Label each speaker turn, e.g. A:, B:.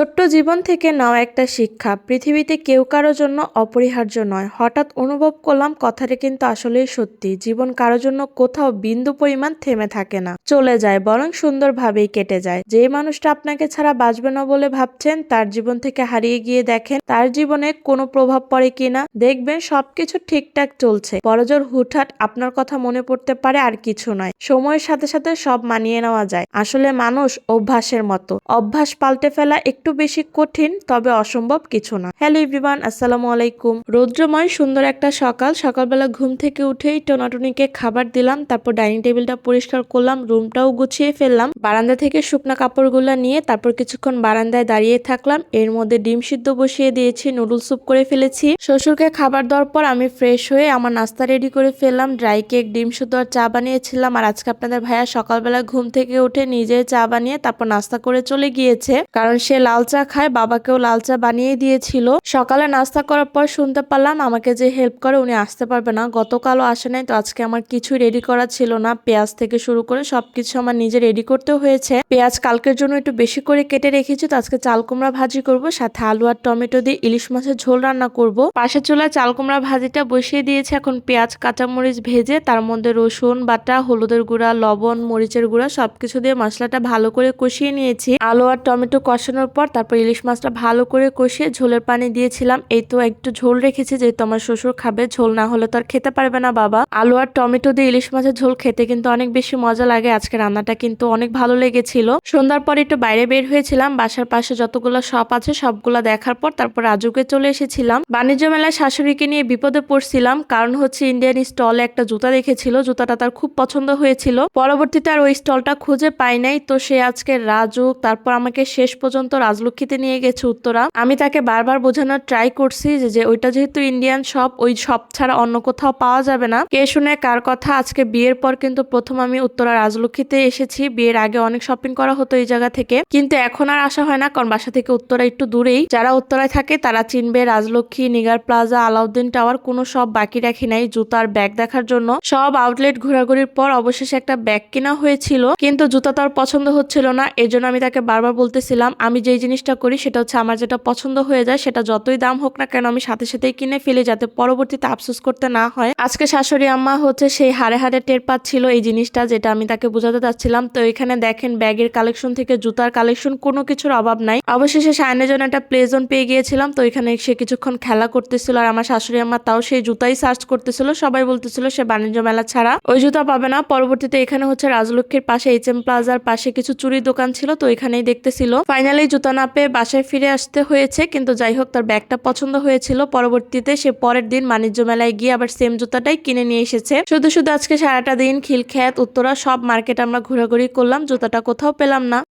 A: ছোট্ট জীবন থেকে নেওয়া একটা শিক্ষা। পৃথিবীতে কেউ কারোর জন্য অপরিহার্য নয়। হঠাৎ অনুভব করলাম, কথাটা কিন্তু আসলেই সত্যি। জীবন কারও জন্য কোথাও বিন্দু পরিমাণ থেমে থাকে না। চলে যায়, বরং সুন্দরভাবেই কেটে যায়। যে মানুষটা আপনাকে ছাড়া বাঁচবে না বলে ভাবছেন, তার জীবন থেকে হারিয়ে গিয়ে দেখেন, তার জীবনে কোনো প্রভাব পড়ে কিনা। দেখবেন সবকিছু ঠিকঠাক চলছে। বড়জোর হুটহাট আপনার কথা মনে পড়তে পারে আর কিছু নয়। সময়ের সাথে সাথে সব মানিয়ে নেওয়া যায়। আসলে মানুষ অভ্যাসের মতো। অভ্যাস পাল্টে ফেলা একটু বেশি কঠিন, তবে অসম্ভব কিছু না। হ্যালো এভরিওয়ান, আসসালামু আলাইকুম। রৌদ্রময়, সুন্দর একটা সকাল। সকালবেলা ঘুম থেকে উঠেই টোনাটুনিকে খাবার দিলাম, তারপর ডাইনিং টেবিলটা পরিষ্কার করলাম, রুমটাও গুছিয়ে ফেললাম। বারান্দা থেকে শুকনা কাপড়গুলো নিয়ে তারপর কিছুক্ষণ বারান্দায় দাঁড়িয়ে থাকলাম। এর মধ্যে ডিম সিদ্ধ বসিয়ে দিয়েছি নুডল স্যুপ করে ফেলেছি। শ্বশুরকে খাবার দেওয়ার পর আমি ফ্রেশ হয়ে আমার নাস্তা রেডি করে ফেললাম। ড্রাই কেক, ডিম সিদ্ধ আর চা বানিয়েছিলাম। আর আজকে আপনাদের ভাইয়া সকালবেলা ঘুম থেকে উঠে নিজে চা বানিয়ে তারপর নাস্তা করে চলে গিয়েছে। কারণ সে লাল চা খায়, বাবাকেও লাল চা বানিয়ে দিয়েছিল। সকালে নাস্তা করার পর শুনতে পারলাম আমাকে যে হেল্প করে উনি আসতে পারবে না। গতকালও আসে নাই, তো আজকে আমার কিছুই রেডি করা ছিল না। পেঁয়াজ থেকে শুরু করে সবকিছু আমার নিজে রেডি করতে হয়েছে। পেঁয়াজ কালকের জন্য একটু বেশি করে কেটে রেখেছি, তো আজকে চাল কুমড়া ভাজি করব, সাথে আলু আর টমেটো দিয়ে ইলিশ মাছের ঝোল রান্না করব। পাশের চুলায় চাল কুমড়া ভাজিটা বসিয়ে দিয়েছে, এখন পেঁয়াজ, কাঁচামরিচ ভেজে তার মধ্যে রসুন বাটা, হলুদের গুঁড়া, লবণ, মরিচের গুঁড়া সবকিছু দিয়ে মশলাটা ভালো করে কষিয়ে নিয়েছি। আলু আর টমেটো কষানোর পর তারপর ইলিশ মাছটা ভালো করে কষিয়ে ঝোলের পানি দিয়েছিলাম। এই তো একটু ঝোল রেখেছি, যেহেতু আমার শ্বশুর খাবে, ঝোল না হলে তো আর খেতে পারবে না বাবা। আলু আর টমেটো দিয়ে ইলিশ মাছের ঝোল খেতে কিন্তু অনেক বেশি মজা লাগে। আজকে রান্নাটা কিন্তু অনেক ভালো লেগেছিল। সন্ধ্যার পর একটু বাইরে বের হয়েছিলাম, বাসার পাশে যতগুলো শপ আছে সবগুলো দেখার পর তারপর রাজুকে চলে এসেছিলাম। বাণিজ্য মেলায় শাশুড়িকে নিয়ে বিপদে পড়ছিলাম, কারণ হচ্ছে ইন্ডিয়ান স্টলে একটা জুতা দেখেছিল, জুতাটা তার খুব পছন্দ হয়েছিল। পরবর্তীতে আর ওই স্টলটা খুঁজে পাই নাই, তো সে আজকে রাজু তারপর আমাকে শেষ পর্যন্ত রাজলক্ষ্মীতে নিয়ে গেছে উত্তরা। আমি তাকে বারবার বোঝানোর ট্রাই করছি যে ওইটা যেহেতু ইন্ডিয়ান শপ ওই শপ ছাড়া অন্য কোথাও পাওয়া যাবে না। কে শুনে কার কথা, আজকে বিয়ের পর কিন্তু প্রথম আমি উত্তরা রাজলক্ষ্মীতে এসেছি। বিয়ের আগে অনেক শপিং করা হতো এই জায়গা থেকে। কিন্তু এখন আর আসা হয় না, কারণ বাসা থেকে উত্তরা একটু দূরেই। যারা উত্তরায় থাকে তারা চিনবে রাজলক্ষ্মী, নিগার প্লাজা, আলাউদ্দিন টাওয়ার, কোনো সব বাকি রাখি নাই জুতার ব্যাগ দেখার জন্য। সব আউটলেট ঘোরাঘুরির পর অবশেষে একটা ব্যাগ কেনা হয়েছিল। কিন্তু জুতা তার পছন্দ হচ্ছিল না, এজন্য আমি তাকে বারবার বলতেছিলাম, আমি যেই জিনিসটা করি, সেটা হচ্ছে আমার যেটা পছন্দ হয়ে যায়, সেটা যতই দাম হোক না কেন আমি সাথে সাথেই কিনে ফেলি যাতে পরবর্তীতে আফসোস করতে না হয়। আজকে শাশুড়ি আম্মা হচ্ছে সেই হারে হারে টের পাচ্ছিল এই জিনিসটা যেটা আমি তাকে বোঝাতে চাচ্ছিলাম। তো এখানে দেখেন ব্যাগের কালেকশন থেকে জুতার কালেকশন কোনো কিছুর অভাব নাই। অবশেষে সায়নের জন্য একটা প্লে জোন পেয়ে গিয়েছিলাম। তো এখানে সে কিছুক্ষণ খেলা করতেছিল আর আমার শাশুড়ি আম্মা তাও সেই জুতাই সার্চ করতেছিল। সবাই বলতেছিল সে বাণিজ্য মেলা ছাড়া ওই জুতা পাবে না। পরবর্তীতে এখানে হচ্ছে রাজলক্ষ্মীর পাশে এইচ এম প্লাজার পাশে কিছু চুরির দোকান ছিল, তো এখানেই দেখতেছিল। ফাইনালি জুতা না পেয়ে বাসায় ফিরে আসতে হয়েছে, কিন্তু যাই হোক তার ব্যাগটা পছন্দ হয়েছিল। পরবর্তীতে সে পরের দিন বাণিজ্য মেলায় গিয়ে আবার সেম জুতাটাই কিনে নিয়ে এসেছে। শুধু শুধু আজকে সারাটা দিন খিলখ্যাত উত্তরা, সব মার্কেট আমরা ঘোরাঘুরি করলাম, জুতাটা কোথাও পেলাম না।